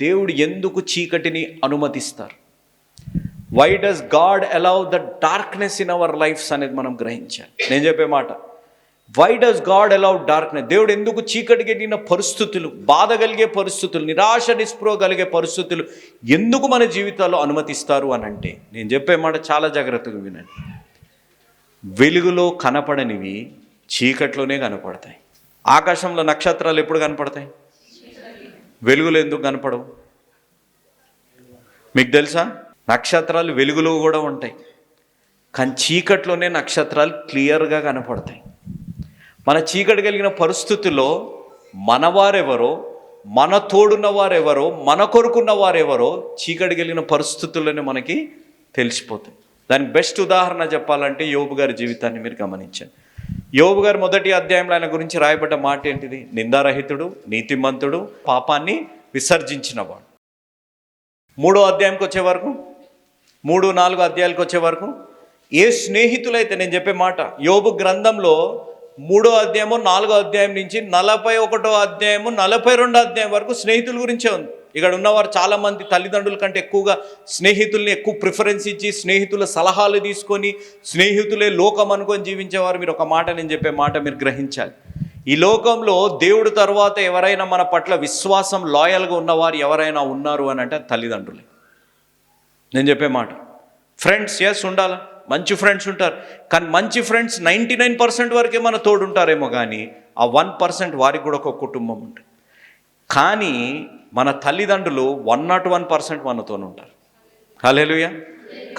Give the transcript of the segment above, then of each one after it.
దేవుడు ఎందుకు చీకటిని అనుమతిస్తారు? Why does God allow the darkness in our lives అనేది మనం గ్రహించాలి. నేను చెప్పే మాట why does God allow darkness దేవుడు ఎందుకు చీకటి కలిగిన పరిస్థితులు బాధ కలిగే పరిస్థితులు నిరాశ నిస్పృహ కలిగే పరిస్థితులు ఎందుకు మన జీవితాల్లో అనుమతిస్తారు అని అంటే నేను చెప్పే మాట చాలా జాగ్రత్తగా వినండి. వెలుగులో కనపడనివి చీకట్లోనే కనపడతాయి. ఆకాశంలో నక్షత్రాలు ఎప్పుడు కనపడతాయి? వెలుగులు ఎందుకు కనపడవు? మీకు తెలుసా? నక్షత్రాలు వెలుగులో కూడా ఉంటాయి. కానీ చీకట్లోనే నక్షత్రాలు క్లియర్గా కనపడతాయి. మన చీకటి కలిగిన పరిస్థితుల్లో మనవారెవరో మన తోడున్న వారెవరో మన కొరుకున్న వారెవరో చీకటి కలిగిన పరిస్థితుల్లోనే మనకి తెలిసిపోతుంది దానికి బెస్ట్ ఉదాహరణ చెప్పాలంటే యోబు గారి జీవితాన్ని మీరు గమనించండి. యోబు గారు మొదటి అధ్యాయంలో ఆయన గురించి రాయబడ్డ మాట ఏంటిది? నిందారహితుడు నీతిమంతుడు పాపాన్ని విసర్జించినవాడు. మూడో అధ్యాయంకి వచ్చే వరకు మూడు నాలుగు అధ్యాయాలకు వచ్చే వరకు ఏ స్నేహితులైతే నేను చెప్పే మాట యోబు గ్రంథంలో మూడో అధ్యాయము నాలుగో అధ్యాయం నుంచి నలభై ఒకటో అధ్యాయము నలభై రెండో అధ్యాయం వరకు స్నేహితుల గురించే ఉంది. ఇక్కడ ఉన్నవారు చాలామంది తల్లిదండ్రుల కంటే ఎక్కువగా స్నేహితుల్ని ఎక్కువ ప్రిఫరెన్స్ ఇచ్చి స్నేహితుల సలహాలు తీసుకొని స్నేహితులే లోకం అనుకొని జీవించేవారు. మీరు ఒక మాట నేను చెప్పే మాట మీరు గ్రహించాలి. ఈ లోకంలో దేవుడు తర్వాత ఎవరైనా మన పట్ల విశ్వాసం లాయల్గా ఉన్నవారు ఎవరైనా ఉన్నారు అని అంటే తల్లిదండ్రులే. నేను చెప్పే మాట. ఫ్రెండ్స్ ఎస్ ఉండాలి? మంచి ఫ్రెండ్స్ ఉంటారు. కానీ మంచి ఫ్రెండ్స్ నైంటీ నైన్ పర్సెంట్ వరకే మన తోడు ఉంటారేమో కానీ ఆ వన్ పర్సెంట్ వారికి కూడా ఒక కుటుంబం ఉంటుంది. కానీ మన తల్లిదండ్రులు వన్ నాట్ వన్ పర్సెంట్ మనతో ఉంటారు. హలేలుయ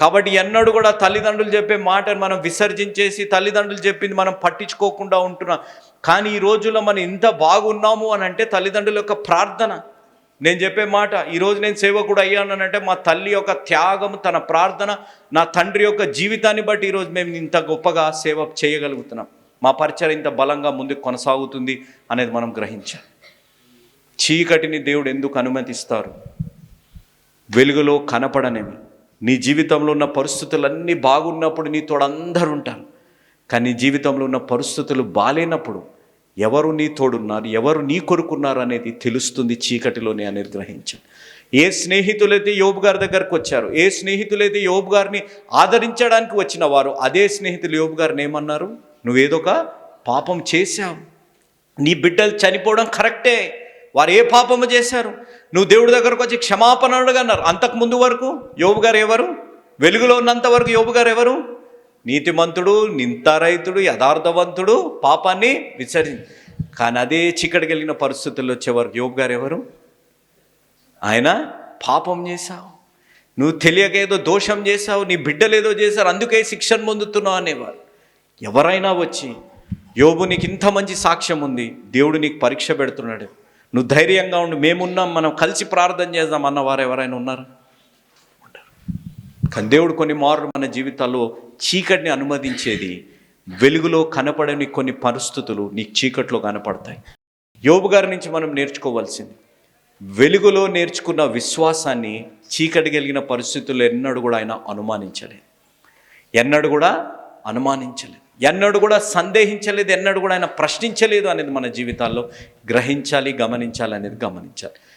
కాబట్టి ఎన్నడూ కూడా తల్లిదండ్రులు చెప్పే మాటను మనం విసర్జించేసి తల్లిదండ్రులు చెప్పింది మనం పట్టించుకోకుండా ఉంటున్నాం. కానీ ఈ రోజుల్లో మనం ఇంత బాగున్నాము అని అంటే తల్లిదండ్రుల యొక్క ప్రార్థన. నేను చెప్పే మాట ఈరోజు నేను సేవకుడు అయ్యానంటే మా తల్లి యొక్క త్యాగం తన ప్రార్థన నా తండ్రి యొక్క జీవితాన్ని బట్టి ఈరోజు మేము ఇంత గొప్పగా సేవ చేయగలుగుతున్నాం. మా పరిచయం ఇంత బలంగా ముందుకు కొనసాగుతుంది అనేది మనం గ్రహించాలి. చీకటిని దేవుడు ఎందుకు అనుమతిస్తారు? వెలుగులో కనపడనేవి. నీ జీవితంలో ఉన్న పరిస్థితులన్నీ బాగున్నప్పుడు నీతో అందరూ ఉంటారు. కానీ జీవితంలో ఉన్న పరిస్థితులు బాలేనప్పుడు ఎవరు నీ తోడున్నారు? ఎవరు నీ కొరుకున్నారు అనేది తెలుస్తుంది చీకటిలోనే అని గ్రహించాలి ఏ స్నేహితులైతే యోబు గారి దగ్గరకు వచ్చారు ఏ స్నేహితులైతే యోబు గారిని ఆదరించడానికి వచ్చిన వారు అదే స్నేహితులు యోబు గారిని ఏమన్నారు? నువ్వేదో ఒక పాపం చేశావు. నీ బిడ్డలు చనిపోవడం కరెక్టే. వారు ఏ పాపము చేశారు? నువ్వు దేవుడి దగ్గరకు వచ్చి క్షమాపణ అన్నారు. అంతకు ముందు వరకు యోబు గారు ఎవరు? వెలుగులో ఉన్నంత వరకు యోబు గారు ఎవరు? నీతిమంతుడు నింతారైతుడు యథార్థవంతుడు పాపాన్ని విసర్జి కానీ అదే చీకటి పరిస్థితుల్లో వచ్చేవారు యోబు గారు ఎవరు? ఆయన పాపం చేశావు. నువ్వు తెలియక ఏదో దోషం చేశావు నీ బిడ్డలు ఏదో చేశారు అందుకే శిక్షణ పొందుతున్నావు అనేవారు. ఎవరైనా వచ్చి యోబు నీకు ఇంత మంచి సాక్ష్యం ఉంది దేవుడు నీకు పరీక్ష పెడుతున్నాడు. నువ్వు ధైర్యంగా ఉండి మేమున్నాం మనం కలిసి ప్రార్థన చేద్దాం అన్నవారు ఎవరైనా ఉన్నారు? కానీ దేవుడు కొన్ని మార్లు మన జీవితాల్లో చీకటిని అనుమతించేది వెలుగులో కనపడని కొన్ని పరిస్థితులు నీకు చీకట్లో కనపడతాయి. యోబు గారి నుంచి మనం నేర్చుకోవాల్సింది వెలుగులో నేర్చుకున్న విశ్వాసాన్ని చీకటి కలిగిన పరిస్థితులు ఎన్నడూ కూడా ఆయన అనుమానించలేదు. ఎన్నడూ కూడా అనుమానించలేదు. ఎన్నడూ కూడా సందేహించలేదు ఎన్నడూ కూడా ఆయన ప్రశ్నించలేదు అనేది మన జీవితాల్లో. గ్రహించాలి గమనించాలి అనేది గమనించాలి.